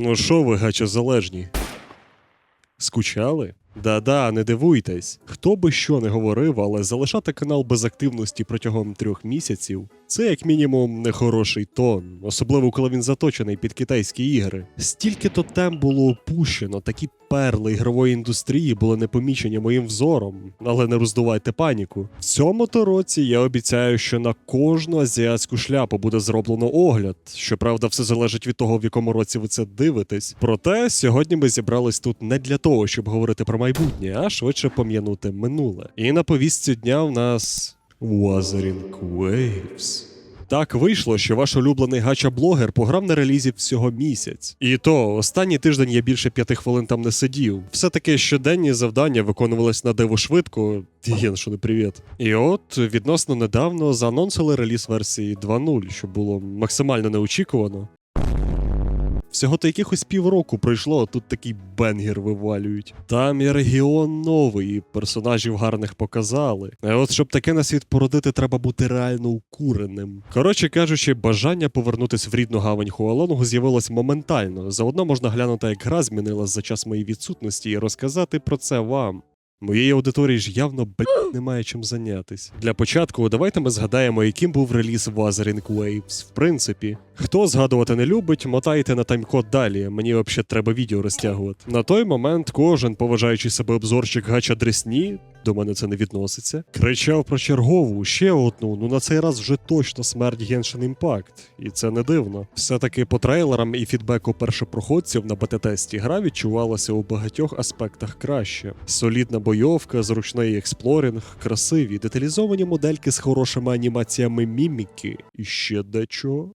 Ну що ви, гачозалежні? Скучали? Да-да, не дивуйтесь. Хто би що не говорив, але залишати канал без активності протягом трьох місяців це як мінімум нехороший тон, особливо коли він заточений під китайські ігри. Стільки то тем було опущено, такі перли ігрової індустрії були не помічені моїм взором, але не роздувайте паніку. В цьому то році я обіцяю, що на кожну азіатську шляпу буде зроблено огляд. Щоправда, все залежить від того, в якому році ви це дивитесь. Проте сьогодні ми зібрались тут не для того, щоб говорити про майбутнє, а швидше пом'янути минуле. І на повістці дня в нас Wuthering Waves. Так вийшло, що ваш улюблений гача-блогер пограв на релізі всього місяць. І то останній тиждень я більше п'яти хвилин там не сидів. Все таки щоденні завдання виконувались на диво швидко. Єн, що не привіт. І от відносно недавно заанонсили реліз версії 2.0, що було максимально неочікувано. Всього то якихось півроку пройшло, а тут такий бенгер вивалюють. Там і регіон новий, і персонажів гарних показали. А от щоб таке на світ породити, треба бути реально укуреним. Коротше кажучи, бажання повернутись в рідну гавань Хуалонгу з'явилось моментально. Заодно можна глянути, як гра змінилась за час моєї відсутності, і розказати про це вам. Моєї аудиторії ж явно блін, немає чим зайнятися. Для початку давайте ми згадаємо, яким був реліз Wuthering Waves. В принципі, хто згадувати не любить, мотайте на таймкод далі. Мені взагалі треба відео розтягувати. На той момент кожен, поважаючи себе обзорчик гача дресні, до мене це не відноситься, кричав про чергову, ще одну. Ну на цей раз вже точно смерть Genshin Impact. І це не дивно. Все-таки по трейлерам і фідбеку першопроходців на бета-тесті гра відчувалася у багатьох аспектах краще. Солідна бойовка, зручний експлорінг, красиві, деталізовані модельки з хорошими анімаціями міміки і ще дечого.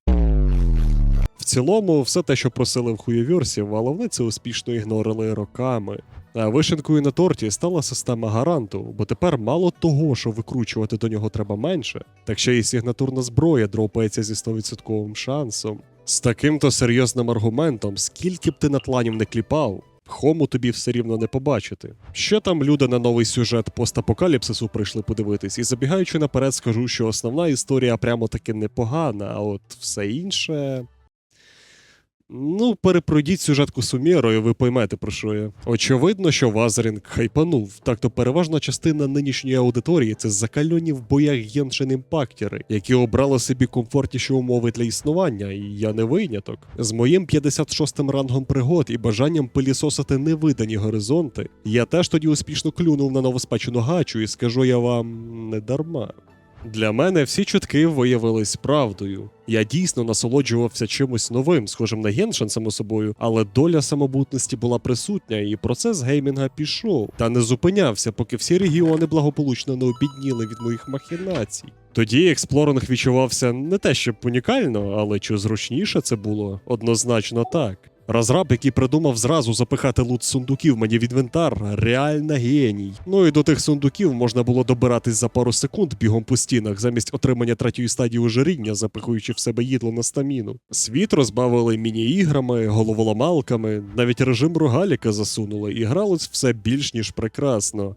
В цілому, все те, що просили в хуєвірсі, але вони це успішно ігнорили роками. Вишенкою на торті стала система гаранту, бо тепер мало того, що викручувати до нього треба менше, так ще й сигнатурна зброя дропається зі 100% шансом. З таким-то серйозним аргументом, скільки б ти натланів не кліпав, Хому тобі все рівно не побачити. Що там люди на новий сюжет постапокаліпсису прийшли подивитись, і забігаючи наперед, скажу, що основна історія прямо таки непогана, а от все інше. Ну, перепройдіть сюжетку Суміро, і ви поймете, про що я. Очевидно, що Вазерінг хайпанув. Так то переважна частина нинішньої аудиторії це закальоні в боях Геншин імпактери, які обрали собі комфортніші умови для існування, і я не виняток. З моїм 56-м рангом пригод і бажанням пилісосити невидані горизонти, я теж тоді успішно клюнув на новоспечену гачу, і скажу я вам не дарма. Для мене всі чутки виявились правдою. Я дійсно насолоджувався чимось новим, схожим на Геншин, само собою, але доля самобутності була присутня, і процес геймінга пішов. Та не зупинявся, поки всі регіони благополучно не обідніли від моїх махінацій. Тоді експлоринг відчувався не те, щоб унікально, але чи зручніше це було? Однозначно так. Розраб, який придумав зразу запихати лут сундуків мені в інвентар, реально геній. Ну і до тих сундуків можна було добиратись за пару секунд бігом по стінах, замість отримання третьої стадії ожиріння, запихуючи в себе їдло на стаміну. Світ розбавили міні-іграми, головоламалками, навіть режим рогаліка засунули, і гралось все більш ніж прекрасно.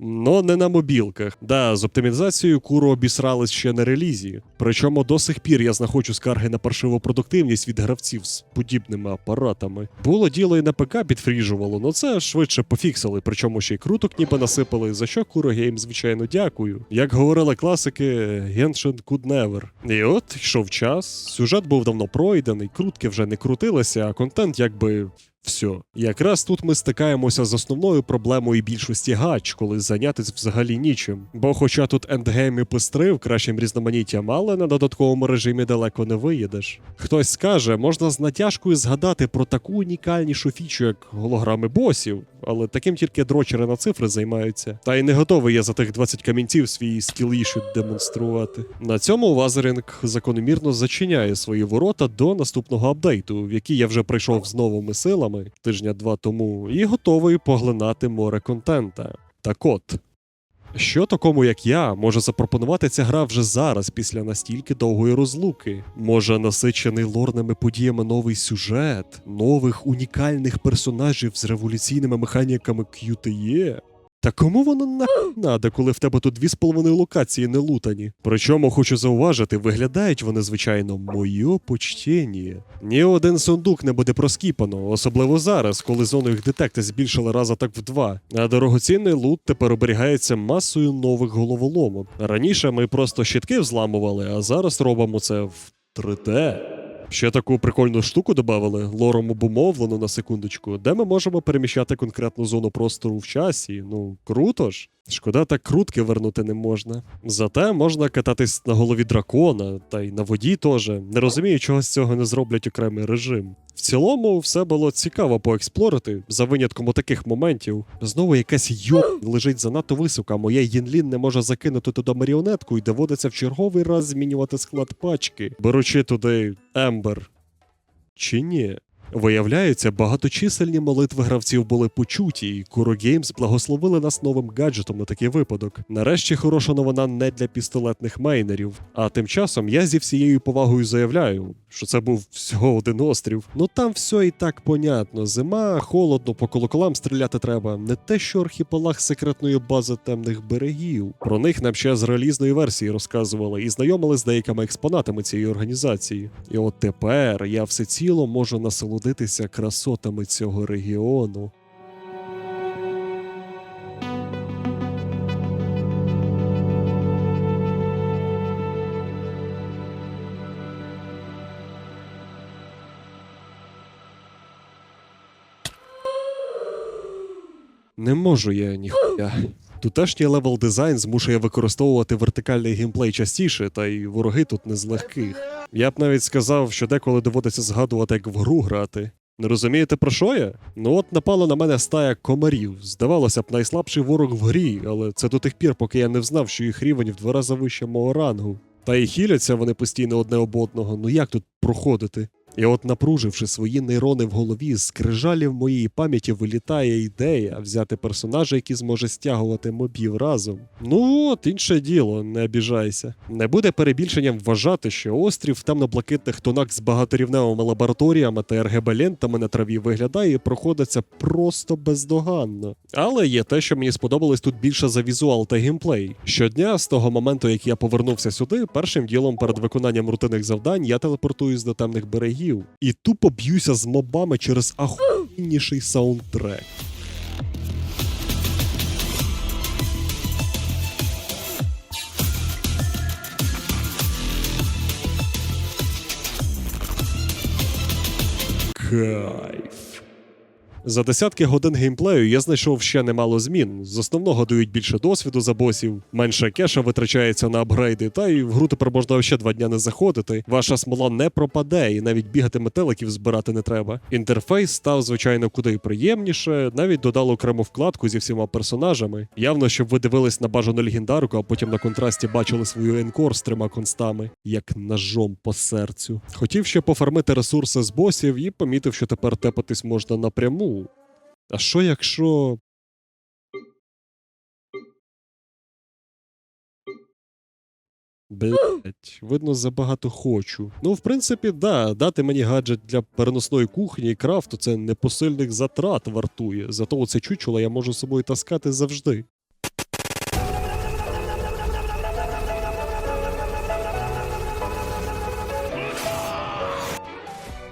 Но не на мобілках. Да, з оптимізацією куру обісрались ще на релізі. Причому до сих пір я знаходжу скарги на паршиву продуктивність від гравців з подібними апаратами. Було діло і на ПК підфріжувало, но це швидше пофіксили, причому ще й круток ніби насипали, за що Куро Гейм, звичайно, дякую. Як говорили класики, Genshin could never. І от йшов час, сюжет був давно пройдений, крутки вже не крутилися, а контент якби все. Якраз тут ми стикаємося з основною проблемою більшості гач, коли зайнятися взагалі нічим. Бо хоча тут ендгейм і пестрив кращим різноманіттям, але на додатковому режимі далеко не виїдеш. Хтось скаже, можна з натяжкою згадати про таку унікальнішу фічу, як голограми босів, але таким тільки дрочери на цифри займаються. Та й не готовий я за тих 20 камінців свій скіл-ішут демонструвати. На цьому Вазеринг закономірно зачиняє свої ворота до наступного апдейту, в який я вже прийшов з новими силами тижня два тому, і готовий поглинати море контента. Так от. Що такому, як я, може запропонувати ця гра вже зараз, після настільки довгої розлуки? Може, насичений лорними подіями новий сюжет, нових унікальних персонажів з революційними механіками QTE? Та кому воно на надо, коли в тебе тут дві з половиною локації не лутані? Причому хочу зауважити, виглядають вони, звичайно, моє почтення. Ні один сундук не буде проскіпано, особливо зараз, коли зону їх детекти збільшили раза так в два. А дорогоцінний лут тепер оберігається масою нових головоломок. Раніше ми просто щитки взламували, а зараз робимо це в 3D. Ще таку прикольну штуку додали, лором обумовлену на секундочку, де ми можемо переміщати конкретну зону простору в часі. Ну, круто ж. Шкода, так крутки вернути не можна. Зате можна кататись на голові дракона, та й на воді теж. Не розумію, чого з цього не зроблять окремий режим. В цілому, все було цікаво поексплорити, за винятком таких моментів. Знову якась йо лежить занадто високо, а моя Єнлін не може закинути туди маріонетку і доводиться в черговий раз змінювати склад пачки, беручи туди Ембер. Чи ні? Виявляється, багаточисельні молитви гравців були почуті, і Kuro Games благословили нас новим гаджетом на такий випадок. Нарешті хороша новина не для пістолетних мейнерів. А тим часом я зі всією повагою заявляю, що це був всього один острів. Ну там все і так понятно. Зима, холодно, по колоколам стріляти треба. Не те, що архіпелаг секретної бази темних берегів. Про них нам ще з релізної версії розказували і знайомили з деякими експонатами цієї організації. І от тепер я всеціло можу насолодитися красотами цього регіону. Не можу я ніхуя. Тутешній левел дизайн змушує використовувати вертикальний геймплей частіше, та й вороги тут не з легких. Я б навіть сказав, що деколи доводиться згадувати, як в гру грати. Не розумієте про що я? Ну от напала на мене стая комарів. Здавалося б, найслабший ворог в грі, але це до тих пір, поки я не взнав, що їх рівень в два рази вище мого рангу. Та й хіляться вони постійно одне об одного. Ну як тут проходити? І от, напруживши свої нейрони в голові, з крижалів моєї пам'яті вилітає ідея взяти персонажа, який зможе стягувати мобів разом. Ну от інше діло, не обіжайся. Не буде перебільшенням вважати, що острів в темно-блакитних тонах з багаторівневими лабораторіями та РГБ-лентами на траві виглядає і проходиться просто бездоганно. Але є те, що мені сподобалось тут більше за візуал та геймплей. Щодня, з того моменту, як я повернувся сюди, першим ділом перед виконанням рутинних завдань я телепортуюсь до темних берегів і тупо б'юся з мобами через ахуєнніший саундтрек. Кайф. За десятки годин геймплею я знайшов ще немало змін. З основного дають більше досвіду за босів, менше кеша витрачається на апгрейди, та й в гру тепер можна ще два дня не заходити. Ваша смола не пропаде, і навіть бігати метеликів збирати не треба. Інтерфейс став, звичайно, куди приємніше, навіть додали окрему вкладку зі всіма персонажами. Явно, щоб ви дивились на бажану легендарку, а потім на контрасті бачили свою енкор з трьома констами, як ножом по серцю. Хотів ще пофармити ресурси з босів і помітив, що тепер тепатись можна напряму. А що якщо. Блять, видно, забагато хочу. Ну, в принципі, да, дати мені гаджет для переносної кухні і крафту це непосильних затрат вартує. Зато оце чучело я можу з собою таскати завжди.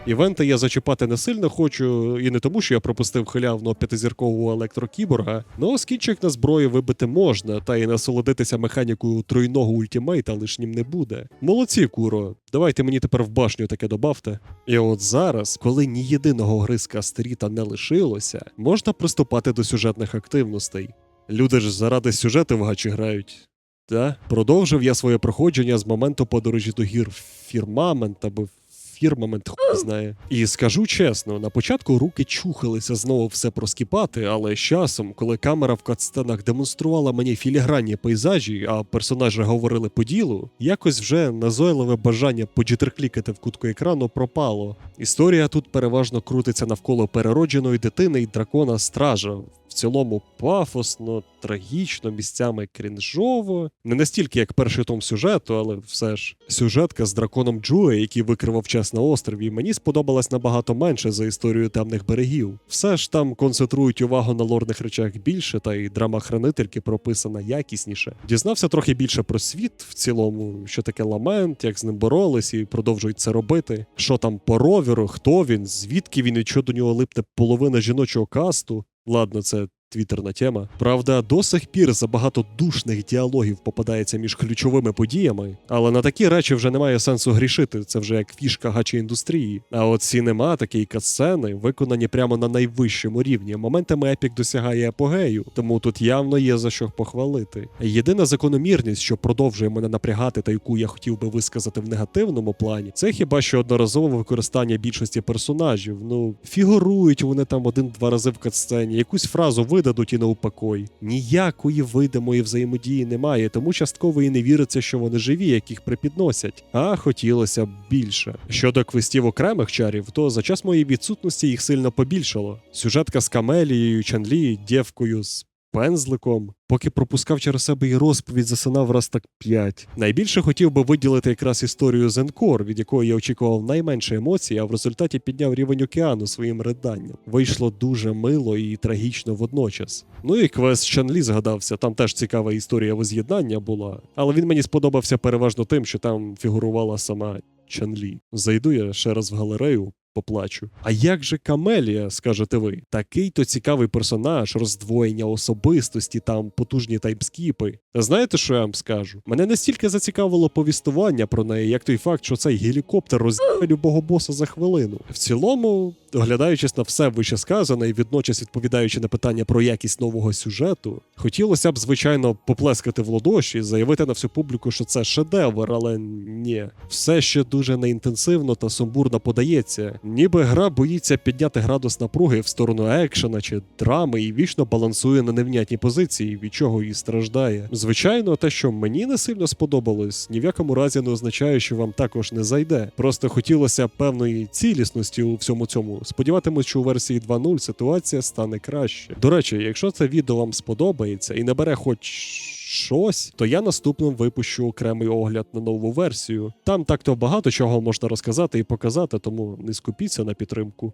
Івенти я зачіпати не сильно хочу, і не тому, що я пропустив халявного п'ятизіркового електрокіборга, но скінчик на зброї вибити можна, та й насолодитися механікою тройного ультімейта лишнім не буде. Молодці, куро, давайте мені тепер в башню таке добавте. І от зараз, коли ні єдиного гризка астеріта не лишилося, можна приступати до сюжетних активностей. Люди ж заради сюжету в гачі грають. Та продовжив я своє проходження з моменту подорожі до гір фірмамент або фірмамент хуй знає. І скажу чесно, на початку руки чухалися знову все проскіпати, але з часом, коли камера в катсценах демонструвала мені філігранні пейзажі, а персонажі говорили по ділу, якось вже назойливе бажання поджитерклікати в кутку екрану пропало. Історія тут переважно крутиться навколо переродженої дитини і дракона стража. В цілому пафосно, трагічно, місцями крінжово. Не настільки, як перший том сюжету, але все ж сюжетка з драконом Джуе, який викривав час на острові, мені сподобалась набагато менше за історію темних берегів. Все ж там концентрують увагу на лорних речах більше, та й драма хранительки прописана якісніше. Дізнався трохи більше про світ в цілому, що таке ламент, як з ним боролись і продовжують це робити. Що там по ровіру, хто він, звідки він і що до нього липне половина жіночого касту. Ладно, це твіттерна тема. Правда, до сих пір забагато душних діалогів попадається між ключовими подіями, але на такі речі вже немає сенсу грішити. Це вже як фішка гачі індустрії. А от сінема, такі катсцени, виконані прямо на найвищому рівні. Моментами епік досягає апогею, тому тут явно є за що похвалити. Єдина закономірність, що продовжує мене напрягати, та яку я хотів би висказати в негативному плані, це хіба що одноразове використання більшості персонажів. Ну фігурують вони там один-два рази в катсцені, якусь фразу видадуть і на упокой. Ніякої видимої взаємодії немає, тому частково і не віриться, що вони живі, яких припідносять. А хотілося б більше. Щодо квестів окремих чарів, то за час моєї відсутності їх сильно побільшало. Сюжетка з Камелією, Чанлі, дівкою з пензликом. Поки пропускав через себе і розповідь, засинав раз так п'ять. Найбільше хотів би виділити якраз історію Зенкор, від якої я очікував найменше емоцій, а в результаті підняв рівень океану своїм риданням. Вийшло дуже мило і трагічно водночас. Ну і квест Чанлі згадався, там теж цікава історія воз'єднання була, але він мені сподобався переважно тим, що там фігурувала сама Чанлі. Зайду я ще раз в галерею. Поплачу. А як же Камелія, скажете ви? Такий то цікавий персонаж, роздвоєння особистості, там потужні таймскіпи. Знаєте, що я вам скажу? Мене настільки зацікавило повістування про неї, як той факт, що цей гелікоптер роз'їбе любого боса за хвилину. В цілому, оглядаючись на все вище сказане і водночас відповідаючи на питання про якість нового сюжету, хотілося б, звичайно, поплескати в ладоші, заявити на всю публіку, що це шедевр, але ні, все ще дуже неінтенсивно та сумбурно подається. Ніби гра боїться підняти градус напруги в сторону екшена чи драми і вічно балансує на невнятній позиції, від чого і страждає. Звичайно, те, що мені не сильно сподобалось, ні в якому разі не означає, що вам також не зайде. Просто хотілося певної цілісності у всьому цьому. Сподіватимусь, що у версії 2.0 ситуація стане краще. До речі, якщо це відео вам сподобається і не бере хоч щось, то я наступним випущу окремий огляд на нову версію. Там так-то багато чого можна розказати і показати, тому не скупіться на підтримку.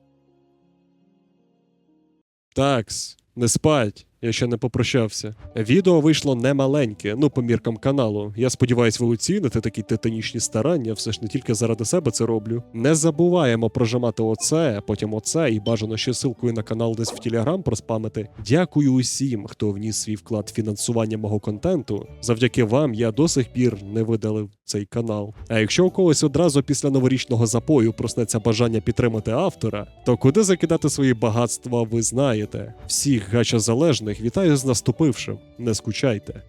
Такс, не спать. Я ще не попрощався. Відео вийшло немаленьке, ну по міркам каналу. Я сподіваюсь, ви оціните такі титанічні старання, все ж не тільки заради себе це роблю. Не забуваємо прожимати оце, потім оце і бажано ще силкою на канал десь в Телеграм проспамити. Дякую усім, хто вніс свій вклад в фінансування мого контенту. Завдяки вам я до сих пір не видалив цей канал. А якщо у когось одразу після новорічного запою проснеться бажання підтримати автора, то куди закидати свої багатства, ви знаєте. Всіх гача-залежних вітаю з наступившим. Не скучайте.